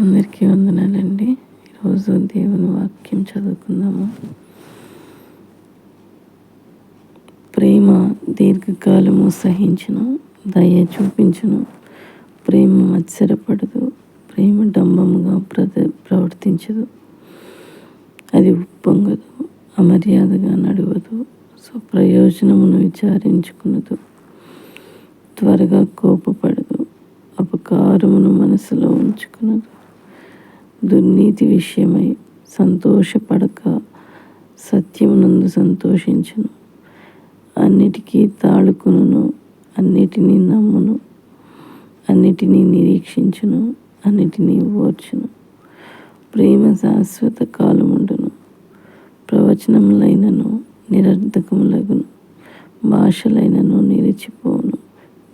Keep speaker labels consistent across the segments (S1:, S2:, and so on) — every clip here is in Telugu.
S1: అందరికీ వందనాలండి. ఈరోజు దేవుని వాక్యం చదువుకుందాము. ప్రేమ దీర్ఘకాలము సహించును దయ చూపించును. ప్రేమ మత్సరపడదు ప్రేమ డంబముగా ప్రద ప్రవర్తించదు. అది ఉప్పొంగదు అమర్యాదగా నడవదు స్వప్రయోజనమును విచారించుకున్నదు త్వరగా కోపపడదు అపకారమును మనసులో ఉంచుకున్నదు దుర్నీతి విషయమై సంతోషపడక సత్యమునందు సంతోషించును. అన్నిటికీ తాళుకును అన్నిటినీ నమ్మును అన్నిటినీ నిరీక్షించును అన్నిటినీ ఓర్చును. ప్రేమ శాశ్వత కాలముండును ప్రవచనములైనను నిరర్ధకములగును భాషలైనను నిలిచిపోను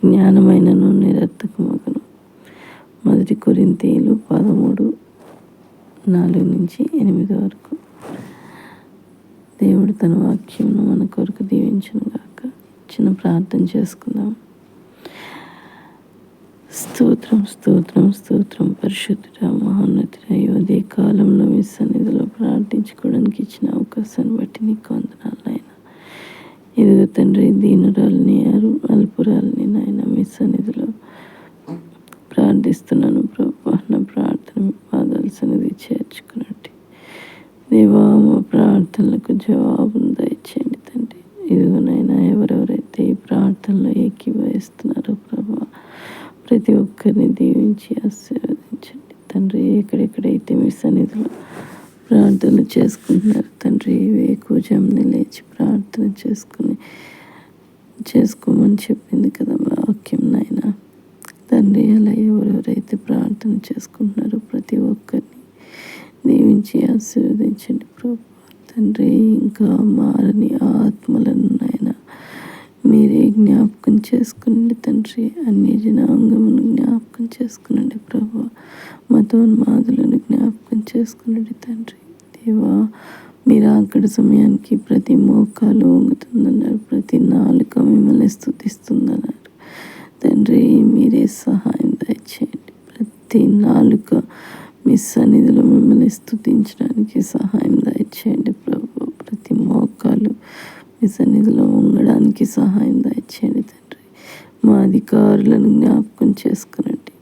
S1: జ్ఞానమైనను నిరర్థకమగును. మొదటి కొరింతీలు పదమూడు నాలుగు నుంచి ఎనిమిది వరకు. దేవుడు తన వాక్యంను మన కొరకు దీవించను గాక. చిన్న ప్రార్థన చేసుకుందాం. స్తోత్రం స్తోత్రం స్తోత్రం. పరిశుద్ధుడ మహోన్నతుడ యోదే కాలంలో మీ సన్నిధిలో ప్రార్థించుకోవడానికి ఇచ్చిన అవకాశాన్ని బట్టి నీకు వందనాలు నాయన. ఎదుగు తండ్రి దీనురాలని అల్పురాలని నాయన మీ సన్నిధిలో ప్రార్థిస్తున్నాను ప్రభు. నా సన్నిధి చేర్చుకున్నట్టు దేవా మా ప్రార్థనలకు జవాబును దయచేయండి తండ్రి. ఇదిగోనైనా ఎవరెవరైతే ఈ ప్రార్థనలో ఏకీభవిస్తున్నారో ప్రభా ప్రతి ఒక్కరిని దీవించి ఆశీర్వదించండి. తండ్రి ఎక్కడెక్కడైతే మీ సన్నిధిలో ప్రార్థనలు చేసుకుంటున్నారు తండ్రి వేకుజంని లేచి ప్రార్థన చేసుకుని చేసుకోమని చెప్పింది కదా వాక్యం నాయన. తండ్రి అలా ఎవరెవరైతే ప్రార్థన చేసుకుంటున్నారో ప్రతి ఒక్క దీవించి ఆశీర్వదించండి ప్రభు. తండ్రి ఇంకా మారని ఆత్మలను నాయన మీరే జ్ఞాపకం చేసుకునండి తండ్రి. అన్ని జనాంగమును జ్ఞాపకం చేసుకునండి ప్రభు. మతోన్మాదులను జ్ఞాపకం చేసుకునండి తండ్రి. దేవా మీరు అక్కడ సమయానికి ప్రతి మోకాలు వంగుతుందన్నారు ప్రతి నాలుక మిమ్మల్ని స్థుతిస్తుందన్నారు. తండ్రి మీరే సహాయం దయచేయండి. ప్రతి నాలుక మీ సన్నిధిలో మిమ్మల్ని స్థుతించడానికి సహాయం దయచేయండి ప్రభు. ప్రతి మోకాలు మీ సన్నిధిలో ఉండడానికి సహాయం దయచేయండి తండ్రి. మా అధికారులను జ్ఞాపకం చేసుకునండి.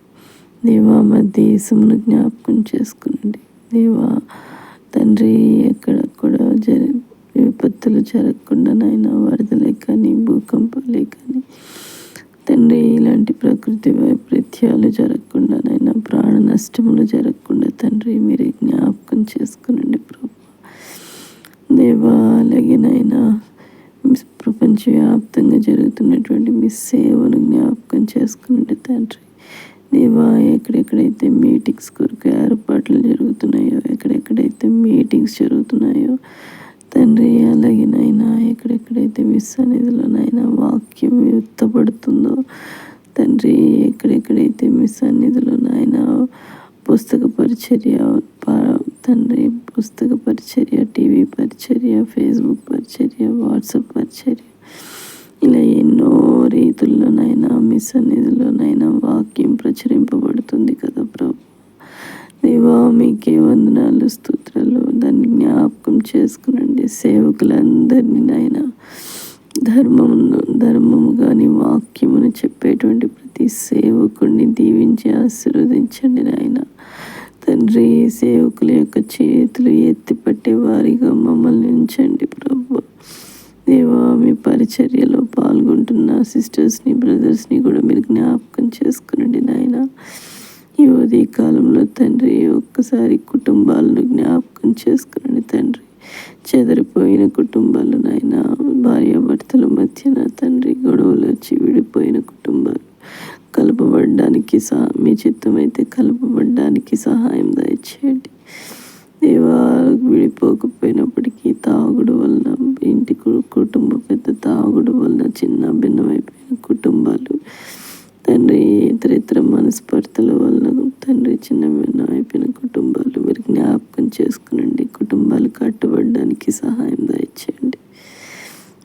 S1: దేవా మా దేశమును జ్ఞాపకం చేసుకునండి. దేవా తండ్రి ఎక్కడ కూడా జర విపత్తులు జరగకుండా నాయన వరదలే కానీ భూకంపాలే కానీ తండ్రి ఇలాంటి ప్రకృతి వైపరీత్యాలు జరగ నైనా నష్టములు జరగకుండా తండ్రి మీరే జ్ఞాపకం చేసుకునండి ప్రభు. దేవా అలాగేనైనా ప్రపంచవ్యాప్తంగా జరుగుతున్నటువంటి మీ సేవను జ్ఞాపకం చేసుకునండి తండ్రి. దేవా ఎక్కడెక్కడైతే మీటింగ్స్ కొరకు ఏర్పాట్లు జరుగుతున్నాయో ఎక్కడెక్కడైతే మీటింగ్స్ జరుగుతున్నాయో తండ్రి అలాగే నాయన ఎక్కడెక్కడైతే మిస్ అనేదిలో నాయన వాక్యం యుక్తపడుతుందో తండ్రి ఎక్కడెక్కడైతే మీ సన్నిధిలోనైనా పుస్తక పరిచర్య తండ్రి పుస్తక పరిచర్య టీవీ పరిచర్య ఫేస్బుక్ పరిచర్య వాట్సాప్ పరిచర్య ఇలా ఎన్నో రీతుల్లోనైనా మీ సన్నిధిలోనైనా వాక్యం ప్రచురింపబడుతుంది కదా ప్రభు. దేవా మీకే వందనాలు స్తోత్రాలు. దాన్ని జ్ఞాపకం చేసుకునండి. సేవకులందరినీ నైనా ధర్మమును ధర్మము కానీ వాక్యమును చెప్పేటువంటి ప్రతి సేవకుడిని దీవించి ఆశీర్వదించండి నాయన. తండ్రి సేవకుల యొక్క చేతులు ఎత్తిపట్టే వారిగా మమ్మల్ని ఉంచండి ప్రభు. దేవా మీ పరిచర్యలో పాల్గొంటున్న సిస్టర్స్ని బ్రదర్స్ని కూడా మీరు జ్ఞాపకం చేసుకునండి నాయన. ఈ ఉదయ కాలంలో తండ్రి ఒక్కసారి కుటుంబాలను జ్ఞాపకం చేసుకునండి తండ్రి. చెదిరిపోయిన కుటుంబాలు నాయన. భార్యాభర్తల మధ్యన తండ్రి గొడవలు వచ్చి విడిపోయిన కుటుంబాలు. కలపబడడానికి సహా మీ చిత్తమైతే కలపబడడానికి సహాయం దయచేయండి. దేవా విడిపోకపోయినప్పటికీ తాగుడు వలన ఇంటి కుటుంబ పెద్ద తాగుడు వలన చిన్న భిన్నమైపోయిన కుటుంబాలు. తండ్రి ఇతరితర ఇతర మనస్పర్ధల వలన తండ్రి చిన్న అయిపోయిన కుటుంబాలు మీరు జ్ఞాపకం చేసుకునండి. కుటుంబాలు కట్టుబడడానికి సహాయం దయచేయండి.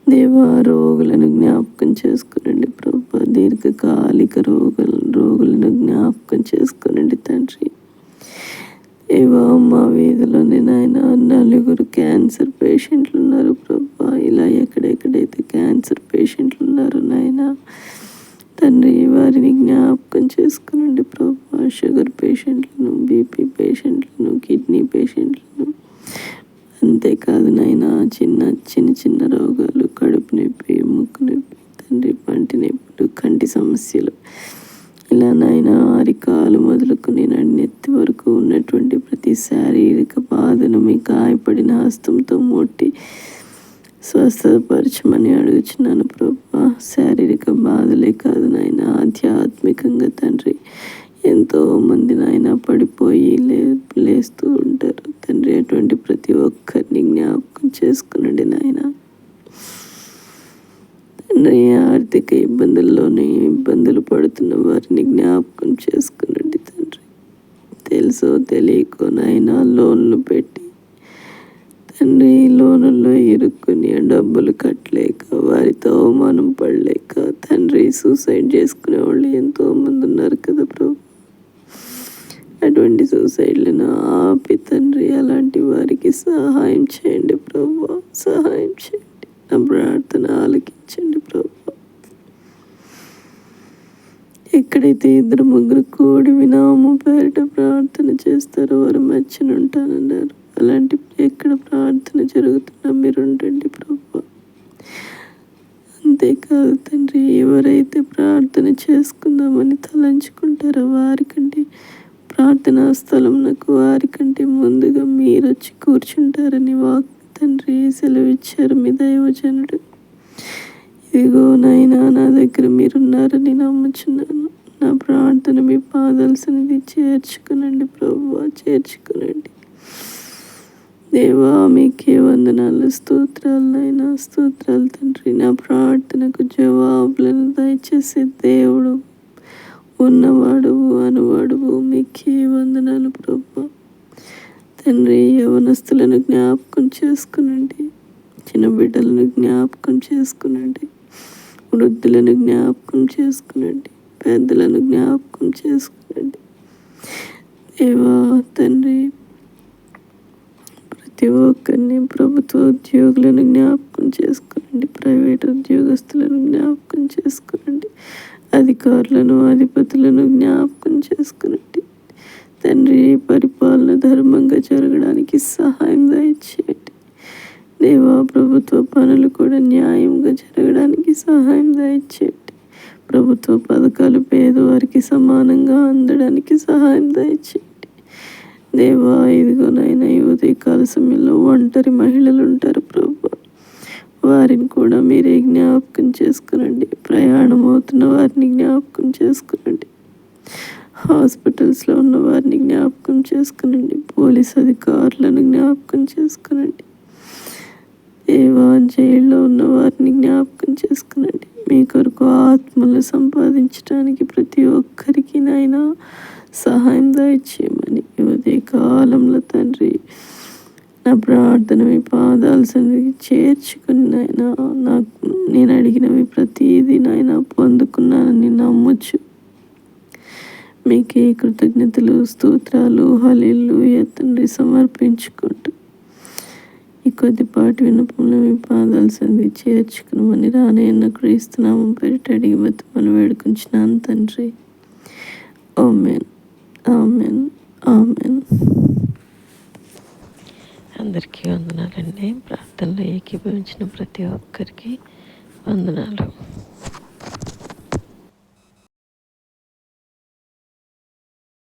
S1: దేవా రోగులను జ్ఞాపకం చేసుకునండి ప్రభు. దీర్ఘకాలిక రోగుల రోగులను జ్ఞాపకం చేసుకునండి తండ్రి. ఏవో మా వీధిలోని నాయన నలుగురు క్యాన్సర్ పేషెంట్లు ఉన్నారు ప్రభు. ఇలా ఎక్కడెక్కడైతే క్యాన్సర్ పేషెంట్లు ఉన్నారు నాయన తండ్రి వారిని జ్ఞాపకం చేసుకునండి ప్రభా. షుగర్ పేషెంట్లను బీపీ పేషెంట్లను కిడ్నీ పేషెంట్లను. అంతేకాదు నాయన చిన్న చిన్న చిన్న రోగాలు కడుపు నొప్పి ముక్కు నొప్పి తండ్రి పంటి నొప్పులు కంటి సమస్యలు. ఇలా నాయన అరికాలు మొదలుకుని నడినెత్తి వరకు ఉన్నటువంటి ప్రతి శారీరక బాధను మీ గాయపడిన హస్తంతో ముట్టి స్వస్థపరచమని అడుగుచున్నాను ప్రభా. శారీరక బాధలే కాదు నాయన. ఆధ్యాత్మికంగా తండ్రి ఎంతో మంది నాయన పడిపోయి లే లేస్తూ ఉంటారు తండ్రి అటువంటి ప్రతి ఒక్కరిని జ్ఞాపకం చేసుకునండి నాయన తండ్రి ఆర్థిక ఇబ్బందుల్లోనే ఇబ్బందులు పడుతున్న వారిని జ్ఞాపకం చేసుకునండి తండ్రి తెలుసో తెలియకో నాయన లోన్లు పెట్టి తండ్రి లోనల్లో ఇరుక్కుని డబ్బులు కట్టలేక వారితో అవమానం పడలేక తండ్రి సూసైడ్ చేసుకునే వాళ్ళు ఎంతోమంది ఉన్నారు కదా ప్రభు. అటువంటి సూసైడ్లను ఆపి తండ్రి అలాంటి వారికి సహాయం చేయండి ప్రభు. సహాయం చేయండి. నా ప్రార్థన ఆలకించండి ప్రభు. ఎక్కడైతే ఇద్దరు ముగ్గురు కూడి వినాము పేరిట ప్రార్థన చేస్తారో వారు మధ్యన అలాంటి ఇక్కడ ప్రార్థన జరుగుతున్న మీరు ఉండండి ప్రభు. అంతేకాదు తండ్రి ఎవరైతే ప్రార్థన చేసుకుందామని తలంచుకుంటారో వారికంటే ప్రార్థనా స్థలంనకు వారికంటే ముందుగా మీరు వచ్చి కూర్చుంటారని వాక్ తండ్రి సెలవిచ్చారు మీ దైవజనుడు. ఇదిగో నాయనా నా దగ్గర మీరున్నారని నమ్ముచున్నాను. నా ప్రార్థన మీ పాదాల్సినది చేర్చుకునండి ప్రభు చేర్చుకునండి. దేవా మీకే వందనాలు. స్తోత్రాలైనా స్తోత్రాలు తండ్రి. నా ప్రార్థనకు జవాబులను దయచేసి దేవుడు ఉన్నవాడువు అనువాడువు మీకే వందనాలు ప్రభు. తండ్రి యవనస్తులను జ్ఞాపకం చేసుకునండి. చిన్న బిడ్డలను జ్ఞాపకం చేసుకునండి. వృద్ధులను జ్ఞాపకం చేసుకునండి. పెద్దలను జ్ఞాపకం చేసుకునండి. దేవా తండ్రి ప్రతి ఒక్కరిని ప్రభుత్వ ఉద్యోగులను జ్ఞాపకం చేసుకోండి. ప్రైవేట్ ఉద్యోగస్తులను జ్ఞాపకం చేసుకోనండి అధికారులను అధిపతులను జ్ఞాపకం చేసుకునండి తండ్రి పరిపాలన ధర్మంగా జరగడానికి సహాయం దయచేయండి. దేవా ప్రభుత్వ పనులు కూడా న్యాయంగా జరగడానికి సహాయం దయచేయండి. ప్రభుత్వ పథకాలు పేదవారికి సమానంగా అందడానికి సహాయం దయచేయండి. దేవా ఇదిగోనైనా ఉదయకాల సమయంలో ఒంటరి మహిళలు ఉంటారు ప్రభు. వారిని కూడా మీరే జ్ఞాపకం చేసుకునండి. ప్రయాణం అవుతున్న వారిని జ్ఞాపకం చేసుకునండి. హాస్పిటల్స్లో ఉన్న వారిని జ్ఞాపకం చేసుకునండి. పోలీస్ అధికారులను జ్ఞాపకం చేసుకునండి. దేవా జైల్లో ఉన్న వారిని జ్ఞాపకం చేసుకునండి. మీ కొరకు ఆత్మలు సంపాదించడానికి ప్రతి ఒక్కరికి నాయన సహాయం దయచేయమని కాలంలో తండ్రి. నా ప్రార్థన మీ పాదాల్సినవి చేర్చుకుని నాయన నాకు నేను అడిగినవి ప్రతిదీ నాయన పొందుకున్నానని నమ్మొచ్చు మీకే కృతజ్ఞతలు స్తోత్రాలు హలీలు తండ్రి సమర్పించుకుంటూ. ఈ కొద్దిపాటి వినపంలో మీ పాదాలు సంధి చేర్చుకున్నామని రానయ్యన్న క్రీస్తునామం పేరిట అడిగి బతుమలు వేడుకుంటున్నాను తండ్రి. Amen amen. ఆమెన్. అందరికీ వందనాలండి. ప్రార్థనలో ఏకీభవించిన ప్రతి ఒక్కరికి వందనాలు.